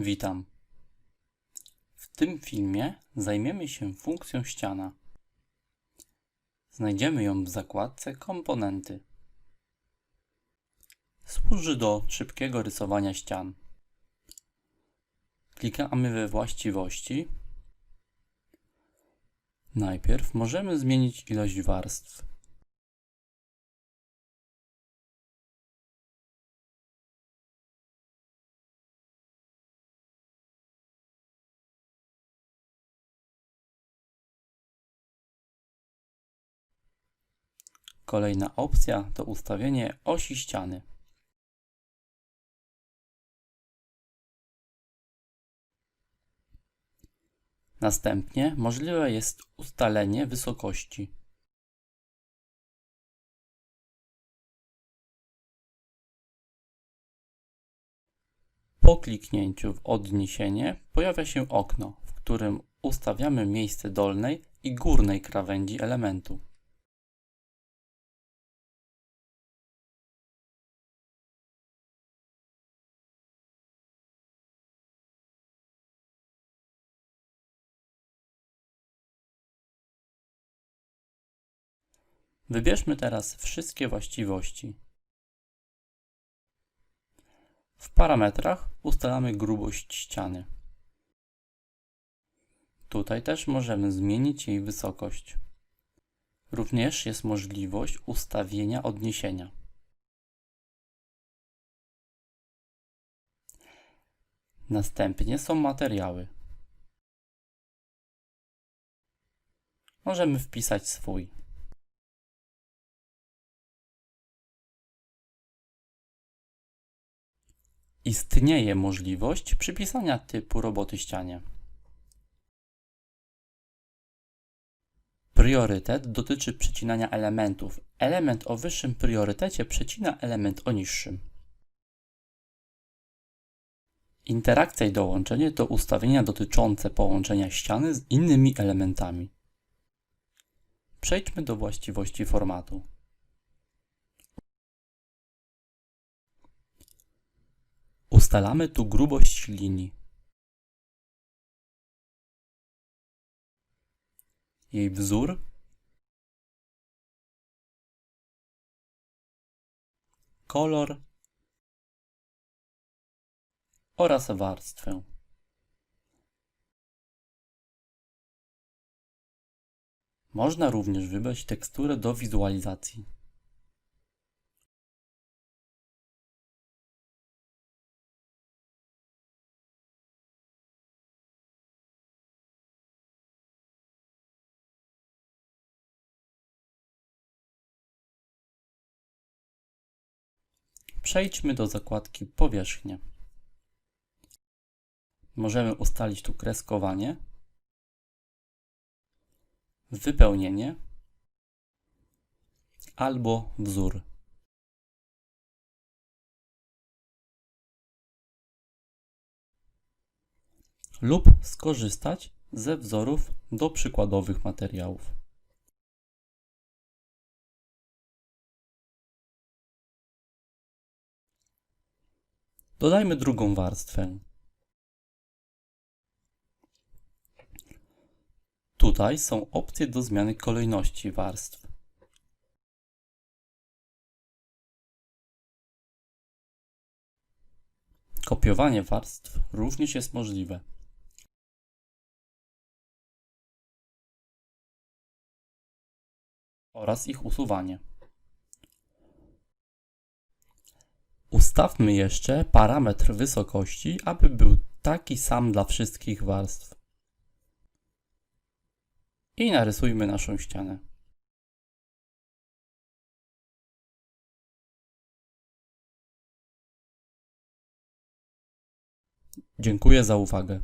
Witam. W tym filmie zajmiemy się funkcją ściana. Znajdziemy ją w zakładce Komponenty. Służy do szybkiego rysowania ścian. Klikamy we właściwości. Najpierw możemy zmienić ilość warstw. Kolejna opcja to ustawienie osi ściany. Następnie możliwe jest ustalenie wysokości. Po kliknięciu w odniesienie pojawia się okno, w którym ustawiamy miejsce dolnej i górnej krawędzi elementu. Wybierzmy teraz wszystkie właściwości. W parametrach ustalamy grubość ściany. Tutaj też możemy zmienić jej wysokość. Również jest możliwość ustawienia odniesienia. Następnie są materiały. Możemy wpisać swój. Istnieje możliwość przypisania typu roboty ścianie. Priorytet dotyczy przecinania elementów. Element o wyższym priorytecie przecina element o niższym. Interakcja i dołączenie to ustawienia dotyczące połączenia ściany z innymi elementami. Przejdźmy do właściwości formatu. Ustalamy tu grubość linii. Jej wzór. Kolor oraz warstwę. Można również wybrać teksturę do wizualizacji. Przejdźmy do zakładki Powierzchnie. Możemy ustalić tu kreskowanie, wypełnienie albo wzór. Lub skorzystać ze wzorów do przykładowych materiałów. Dodajmy drugą warstwę. Tutaj są opcje do zmiany kolejności warstw. Kopiowanie warstw również jest możliwe. Oraz ich usuwanie. Ustawmy jeszcze parametr wysokości, aby był taki sam dla wszystkich warstw. I narysujmy naszą ścianę. Dziękuję za uwagę.